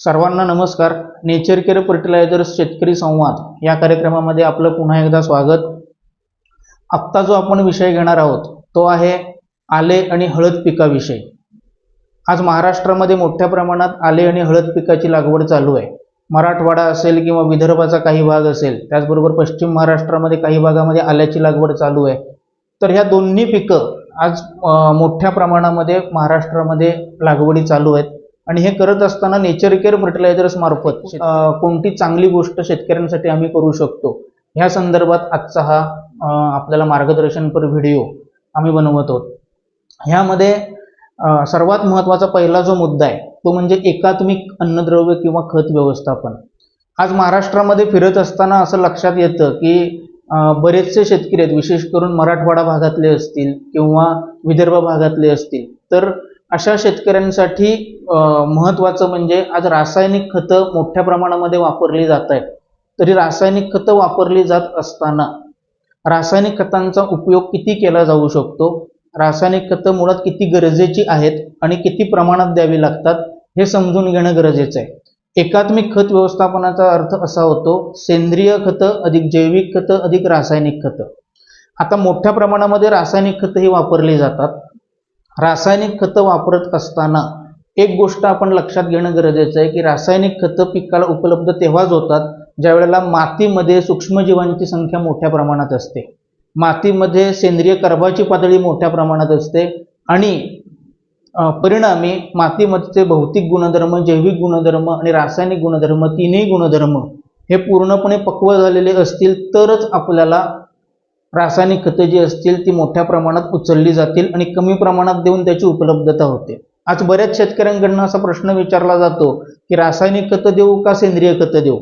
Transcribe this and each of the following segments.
सर्वांना नमस्कार. Nature care fertilisers शेतकरी संवाद. या कार्यक्रमामध्ये आपलं पुन्हा एकदा स्वागत. आत्ता जो आपण विषय घेणार आहोत तो आहे आले आणि हळद पिकाविषयी. आज महाराष्ट्रामध्ये मोठ्या प्रमाणात आले आणि हळद पिकाची लागवड चालू आहे. मराठवाडा असेल किंवा विदर्भाचा काही भाग असेल त्याचबरोबर पश्चिम महाराष्ट्रामध्ये काही भागामध्ये आल्याची लागवड चालू आहे. तर ह्या दोन्ही पिकं आज मोठ्या प्रमाणामध्ये महाराष्ट्रामध्ये लागवडी चालू आहेत. आणि हे करत असताना नेचर केअर फर्टिलायझर्स मार्फत कोणती चांगली गोष्ट शेतकऱ्यांसाठी आम्ही करू शकतो? ह्या संदर्भात आजचा हा आपल्याला मार्गदर्शनपर व्हिडिओ आम्ही बनवत आहोत. ह्यामध्ये सर्वात महत्त्वाचा पहिला जो मुद्दा आहे तो म्हणजे एकात्मिक अन्नद्रव्य किंवा खत व्यवस्थापन. आज महाराष्ट्रामध्ये फिरत असताना असं लक्षात येतं की बरेचसे शेतकरी आहेत विशेष करून मराठवाडा भागातले असतील किंवा विदर्भ भागातले असतील. तर अशा शेतकऱ्यांसाठी महत्त्वाचं म्हणजे आज रासायनिक खतं मोठ्या प्रमाणामध्ये वापरली जात आहेत. तरी रासायनिक खतं वापरली जात असताना रासायनिक खतांचा उपयोग किती केला जाऊ शकतो? रासायनिक खतं मुळात किती गरजेची आहेत आणि किती प्रमाणात द्यावी लागतात? हे समजून घेणं गरजेचं आहे. एकात्मिक खत व्यवस्थापनाचा अर्थ असा होतो सेंद्रिय खतं अधिक जैविक खतं अधिक रासायनिक खतं. आता मोठ्या प्रमाणामध्ये रासायनिक खतं ही वापरली जातात. रासायनिक खतं वापरत असताना एक गोष्ट आपण लक्षात घेणं गरजेचं आहे की रासायनिक खतं पिकाला उपलब्ध तेव्हाच होतात ज्या वेळेला मातीमध्ये सूक्ष्मजीवांची संख्या मोठ्या प्रमाणात असते. मातीमध्ये सेंद्रिय कर्भाची पातळी मोठ्या प्रमाणात असते आणि परिणामी मातीमधचे भौतिक गुणधर्म जैविक गुणधर्म आणि रासायनिक गुणधर्म तिन्ही गुणधर्म हे पूर्णपणे पक्व झालेले असतील तरच आपल्याला रासायनिक खतं जी असतील ती मोठ्या प्रमाणात उचलली जातील आणि कमी प्रमाणात देऊन त्याची उपलब्धता होते. आज बऱ्याच शेतकऱ्यांकडनं असा प्रश्न विचारला जातो की रासायनिक खतं देऊ का सेंद्रिय खतं देऊ?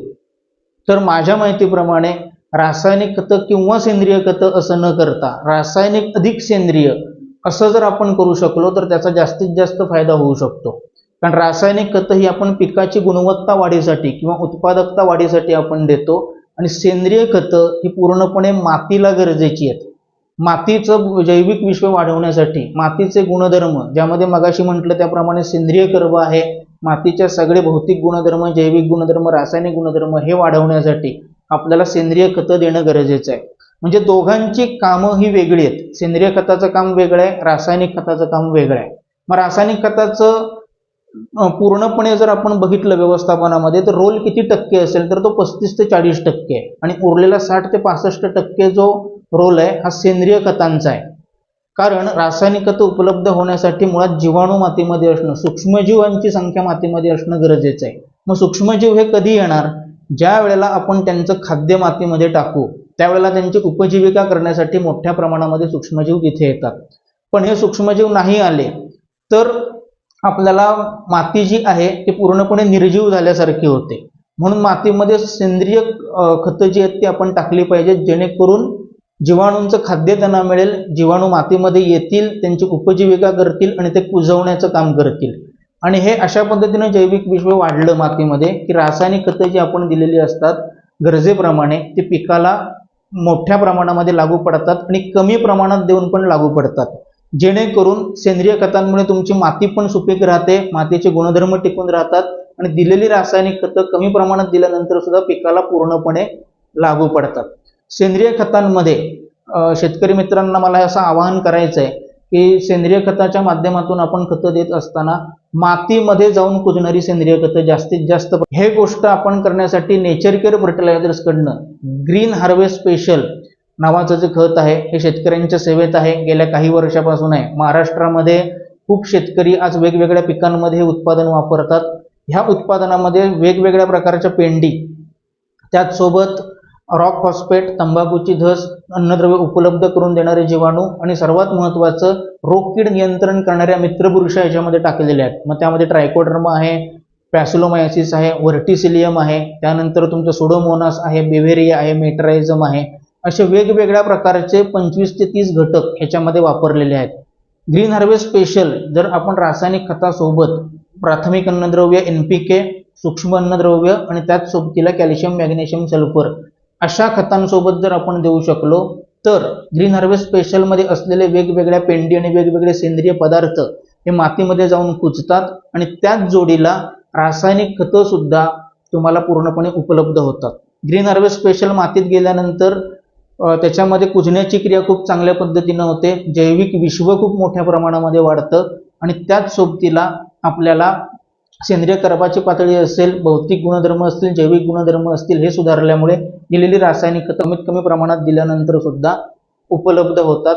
तर माझ्या माहितीप्रमाणे रासायनिक खतं किंवा सेंद्रिय खतं असं न करता रासायनिक अधिक सेंद्रिय असं जर आपण करू शकलो तर त्याचा जास्तीत जास्त फायदा होऊ शकतो. कारण रासायनिक खतं ही आपण पिकाची गुणवत्ता वाढीसाठी किंवा उत्पादकता वाढीसाठी आपण देतो आणि सेंद्रिय खतं ही पूर्णपणे मातीला गरजेची आहेत. मातीचं जैविक विश्व वाढवण्यासाठी मातीचे गुणधर्म ज्यामध्ये मगाशी म्हटलं त्याप्रमाणे सेंद्रिय कर्व आहे मातीच्या सगळे भौतिक गुणधर्म जैविक गुणधर्म रासायनिक गुणधर्म हे वाढवण्यासाठी आपल्याला सेंद्रिय खतं देणं गरजेचं आहे. म्हणजे दोघांची कामं ही वेगळी आहेत. सेंद्रिय खताचं काम वेगळं आहे रासायनिक खताचं काम वेगळं आहे. मग रासायनिक खताचं पूर्णपणे जर आपण बघितलं व्यवस्थापनामध्ये तर रोल किती टक्के असेल तर तो पस्तीस ते चाळीस टक्के. आहे आणि उरलेला साठ ते पासष्ट टक्के जो रोल आहे हा सेंद्रिय खतांचा आहे. कारण रासायनिक खतं उपलब्ध होण्यासाठी मुळात जीवाणू मातीमध्ये असणं सूक्ष्मजीवांची संख्या मातीमध्ये असणं गरजेचं आहे. मग सूक्ष्मजीव हे कधी येणार? ज्या वेळेला आपण त्यांचं खाद्य मातीमध्ये टाकू त्यावेळेला त्यांची उपजीविका करण्यासाठी मोठ्या प्रमाणामध्ये सूक्ष्मजीव तिथे येतात. पण हे सूक्ष्मजीव नाही आले तर आपल्याला माती जी आहे ती पूर्णपणे निर्जीव झाल्यासारखी होते. म्हणून मातीमध्ये सेंद्रिय खतं जी आहेत ती आपण टाकली पाहिजेत जेणेकरून जीवाणूंचं खाद्य त्यांना मिळेल जीवाणू मातीमध्ये येतील त्यांची उपजीविका करतील आणि ते कुजवण्याचं काम करतील. आणि हे अशा पद्धतीने जैविक विश्व वाढलं मातीमध्ये की रासायनिक खतं जी आपण दिलेली असतात गरजेप्रमाणे ती पिकाला मोठ्या प्रमाणामध्ये लागू पडतात आणि कमी प्रमाणात देऊन पण लागू पडतात. जेणेकरून सेंद्रिय खतांमुळे तुमची माती पण सुपीक राहते मातीचे गुणधर्म टिकून राहतात आणि दिलेली रासायनिक खतं कमी प्रमाणात दिल्यानंतर सुद्धा पिकाला पूर्णपणे लागू पडतात. सेंद्रिय खतांमध्ये शेतकरी मित्रांना मला असं आवाहन करायचं आहे की सेंद्रिय खताच्या माध्यमातून आपण खतं देत असताना मातीमध्ये जाऊन कुजणारी सेंद्रिय खतं जास्तीत जास्त हे गोष्ट आपण करण्यासाठी नेचर केअर फर्टिलायझर्सकडनं ग्रीन हार्वेस्ट स्पेशल नावाचं जे खत आहे हे शेतकऱ्यांच्या सेवेत आहे. गेल्या काही वर्षापासून आहे. महाराष्ट्रामध्ये खूप शेतकरी आज वेगवेगळ्या पिकांमध्ये हे उत्पादन वापरतात. ह्या उत्पादनामध्ये वेगवेगळ्या प्रकारच्या पेंडी त्याचसोबत रॉक फॉस्फेट तंबाखूची धस अन्नद्रव्य उपलब्ध करून देणारे जीवाणू आणि सर्वात महत्त्वाचं रोगकीड नियंत्रण करणाऱ्या मित्रपुरुषा याच्यामध्ये टाकलेले आहेत. मग त्यामध्ये ट्रायकोडर्मा आहे पॅसुलोमायसिस आहे व्हर्टिसिलियम आहे त्यानंतर तुमचं सुडोमोनास आहे बेव्हेरिया आहे मेट्रायझम आहे. असे वेगवेगळ्या प्रकारचे पंचवीस ते तीस घटक ह्याच्यामध्ये वापरलेले आहेत. ग्रीन हार्वेस्ट स्पेशल जर आपण रासायनिक खतासोबत प्राथमिक अन्नद्रव्य एन पी के सूक्ष्म अन्नद्रव्य आणि त्याच सोबतीला कॅल्शियम मॅग्नेशियम सल्फर अशा खतांसोबत जर आपण देऊ शकलो तर ग्रीन हार्वेस्ट स्पेशलमध्ये असलेले वेगवेगळ्या पेंडी आणि वेगवेगळे सेंद्रिय पदार्थ हे मातीमध्ये जाऊन कुजतात आणि त्याच जोडीला रासायनिक खतं सुद्धा तुम्हाला पूर्णपणे उपलब्ध होतात. ग्रीन हार्वेस्ट स्पेशल मातीत गेल्यानंतर त्याच्यामध्ये कुजण्याची क्रिया खूप चांगल्या पद्धतीनं होते. जैविक विश्व खूप मोठ्या प्रमाणामध्ये वाढतं आणि त्याच सोबतीला आपल्याला सेंद्रिय कर्बाची पातळी असेल भौतिक गुणधर्म असतील जैविक गुणधर्म असतील हे सुधारल्यामुळे दिलेली रासायनिक खतं कमीत कमी प्रमाणात दिल्यानंतर सुद्धा उपलब्ध होतात.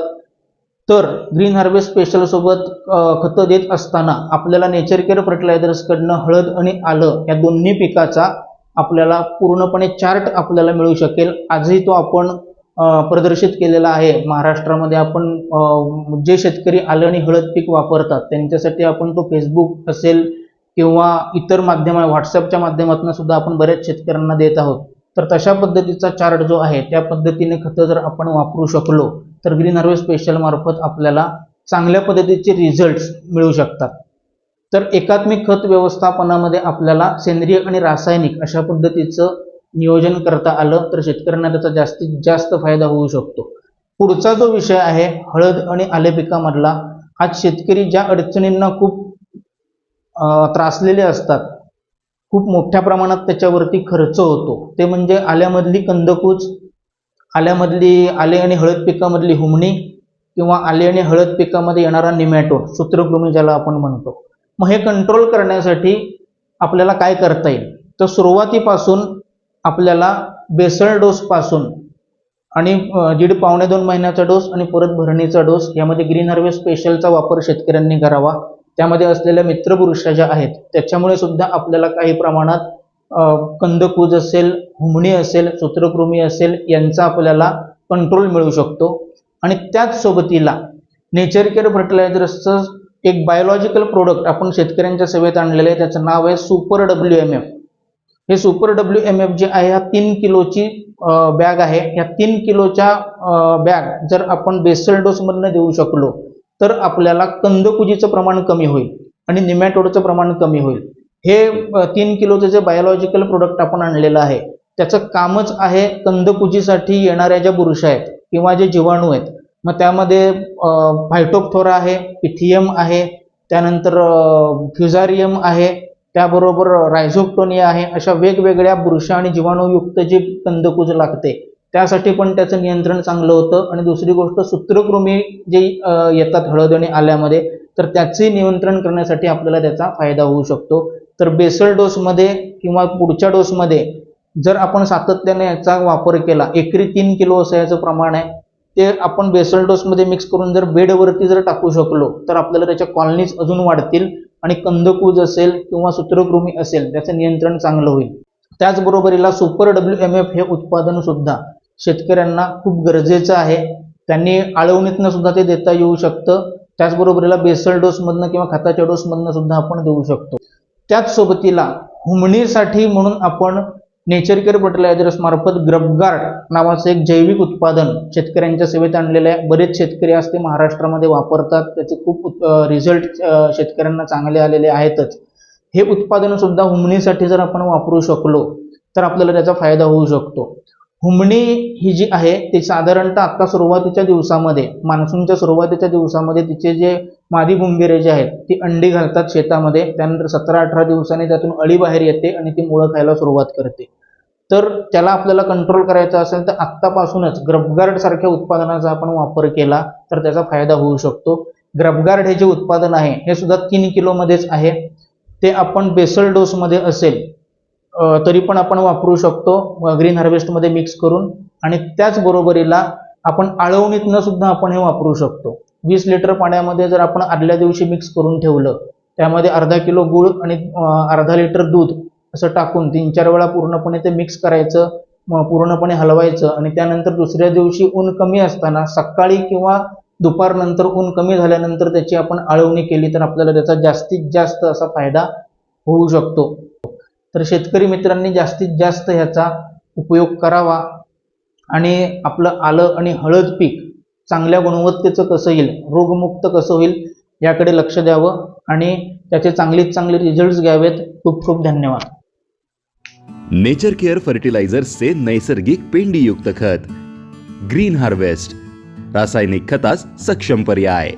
तर ग्रीन हार्वेस्ट स्पेशलसोबत खतं देत असताना आपल्याला नेचर केअर फर्टिलायझर्सकडनं हळद आणि आलं या दोन्ही पिकाचा आपल्याला पूर्णपणे चार्ट आपल्याला मिळू शकेल. आजही तो आपण प्रदर्शित केलेला आहे. महाराष्ट्रामध्ये आपण जे शेतकरी आलं आणि हळद पीक वापरतात त्यांच्यासाठी आपण तो फेसबुक असेल किंवा इतर माध्यम व्हॉट्सअपच्या माध्यमातून सुद्धा आपण बऱ्याच शेतकऱ्यांना देत आहोत. तर तशा पद्धतीचा चार्ट जो आहे त्या पद्धतीने खतं जर आपण वापरू शकलो तर ग्रीन हार्वेस्ट स्पेशल मार्फत आपल्याला चांगल्या पद्धतीचे रिझल्ट्स मिळू शकतात. तर एकात्मिक खत व्यवस्थापनामध्ये आपल्याला सेंद्रिय आणि रासायनिक अशा पद्धतीचं नियोजन करता आलं तर शेतकऱ्यांना त्याचा जास्तीत जास्त फायदा होऊ शकतो. पुढचा जो विषय आहे हळद आणि आले पिकामधला आज शेतकरी ज्या अडचणींना खूप त्रासलेले असतात खूप मोठ्या प्रमाणात त्याच्यावरती खर्च होतो. ते म्हणजे आल्यामधली कंदकूच आल्यामधली आले आणि हळद पिकामधली हुमणी किंवा आले आणि हळद पिकामध्ये येणारा निमॅटो सूत्रकृमी ज्याला आपण म्हणतो. मग हे कंट्रोल करण्यासाठी आपल्याला काय करता येईल? तर सुरुवातीपासून आपल्याला बेसळ डोसपासून आणि दीड पावणे दोन महिन्याचा डोस आणि परत भरणीचा डोस यामध्ये ग्रीन हार्वेस्ट स्पेशलचा वापर शेतकऱ्यांनी करावा. त्यामध्ये असलेल्या मित्रपुरुषा ज्या आहेत त्याच्यामुळे सुद्धा आपल्याला काही प्रमाणात कंदकूज असेल हुमणी असेल सूत्रकृमी असेल यांचा आपल्याला कंट्रोल मिळू शकतो. आणि त्याच सोबतीला नेचर केअर फर्टिलायझर्सचं एक बायोलॉजिकल प्रोडक्ट आपण शेतकऱ्यांच्या सेवेत आणलेलं आहे त्याचं नाव आहे सुपर डब्ल्यू एम एफ हे सुपर डब्ल्यू एम एफ जे आहे ह्या तीन किलोची बॅग आहे. ह्या तीन किलोच्या बॅग जर आपण बेसल डोसमधनं देऊ शकलो तर आपल्याला कंदकुजीचं प्रमाण कमी होईल आणि निमॅटोडचं प्रमाण कमी होईल. हे तीन किलोचं जे बायोलॉजिकल प्रोडक्ट आपण आणलेलं आहे त्याचं कामच आहे कंदकुजीसाठी येणाऱ्या ज्या बुरशा आहेत किंवा जे जीवाणू आहेत मग त्यामध्ये फायटोपथोरा आहे पिथियम आहे त्यानंतर फ्युझारियम आहे त्याबरोबर रायझोक्टोनिया आहे. अशा वेगवेगळ्या बुरशा आणि जीवाणूयुक्त जी कंदकूज लागते. त्यासाठी पण त्याचं नियंत्रण चांगलं होतं. आणि दुसरी गोष्ट सूत्रकृमी जे येतात हळद आणि आल्यामध्ये तर त्याचे नियंत्रण करण्यासाठी आपल्याला त्याचा फायदा होऊ शकतो. तर बेसल डोसमध्ये किंवा पुढच्या डोसमध्ये जर आपण सातत्याने याचा वापर केला एकरी तीन किलो असं याचं प्रमाण आहे ते आपण बेसल डोसमध्ये मिक्स करून जर बेडवरती जर टाकू शकलो तर आपल्याला त्याच्या कॉलनीज अजून वाढतील. आणि कंदकूज असेल किंवा सूत्रकृमी असेल त्याचं नियंत्रण चांगलं होईल. त्याचबरोबरीला सुपर डब्ल्यू एम एफ हे उत्पादन सुद्धा शेतकऱ्यांना खूप गरजेचं आहे. त्यांनी आळवणीतनं सुद्धा ते देता येऊ शकतं. त्याचबरोबरीला बेसल डोसमधनं किंवा खताच्या डोसमधनं सुद्धा आपण देऊ शकतो. त्याच सोबतीला हुमणीसाठी म्हणून आपण नेचर केअर फर्टिलायझर्स मार्फत ग्रबगार्ड नावाचं एक जैविक उत्पादन शेतकऱ्यांच्या सेवेत आणलेलं आहे. बरेच शेतकरी आज ते महाराष्ट्रामध्ये वापरतात. त्याचे खूप रिझल्ट शेतकऱ्यांना चांगले आलेले आहेतच. हे उत्पादन सुद्धा हुमणीसाठी जर आपण वापरू शकलो तर आपल्याला त्याचा फायदा होऊ शकतो. हुमणी ही जी आहे ती साधारणतः आत्ता सुरुवातीच्या दिवसामध्ये मान्सूनच्या सुरुवातीच्या दिवसामध्ये तिचे जे मादी भुंगिरे जे आहेत ती अंडी घालतात शेतामध्ये. त्यानंतर सतरा अठरा दिवसांनी त्यातून अळी बाहेर येते आणि ती मुळं खायला सुरुवात करते. तर त्याला आपल्याला कंट्रोल करायचा असेल तर आत्तापासूनच ग्रबगार्ड सारख्या उत्पादनाचा आपण वापर केला तर त्याचा फायदा होऊ शकतो. ग्रबगार्ड हे जे उत्पादन आहे हे सुद्धा तीन किलोमध्येच आहे. ते आपण बेसल डोसमध्ये असेल तरी पण आपण वापरू शकतो ग्रीन हार्वेस्टमध्ये मिक्स करून. आणि त्याचबरोबरीला आपण आळवणीतनं सुद्धा आपण हे वापरू शकतो. वीस लिटर पाण्यामध्ये जर आपण आदल्या दिवशी मिक्स करून ठेवलं त्यामध्ये अर्धा किलो गूळ आणि अर्धा लिटर दूध असं टाकून तीन चार वेळा पूर्णपणे ते मिक्स करायचं पूर्णपणे हलवायचं आणि त्यानंतर दुसऱ्या दिवशी ऊन कमी असताना सकाळी किंवा दुपारनंतर ऊन कमी झाल्यानंतर त्याची आपण आळवणी केली तर आपल्याला त्याचा जास्तीत जास्त असा फायदा होऊ शकतो. तर शेतकरी मित्रांनी जास्तीत जास्त ह्याचा उपयोग करावा आणि आपलं आलं आणि हळद पीक चांगल्या गुणवत्तेचं कसं येईल रोगमुक्त कसं होईल याकडे लक्ष द्यावं आणि त्याचे चांगलीत चांगले रिझल्ट्स घ्यावेत. खूप खूप धन्यवाद. नेचर केअर फर्टिलायझर्सचे नैसर्गिक पेंडीयुक्त खत. ग्रीन हार्वेस्ट रासायनिक खतास सक्षम पर्याय.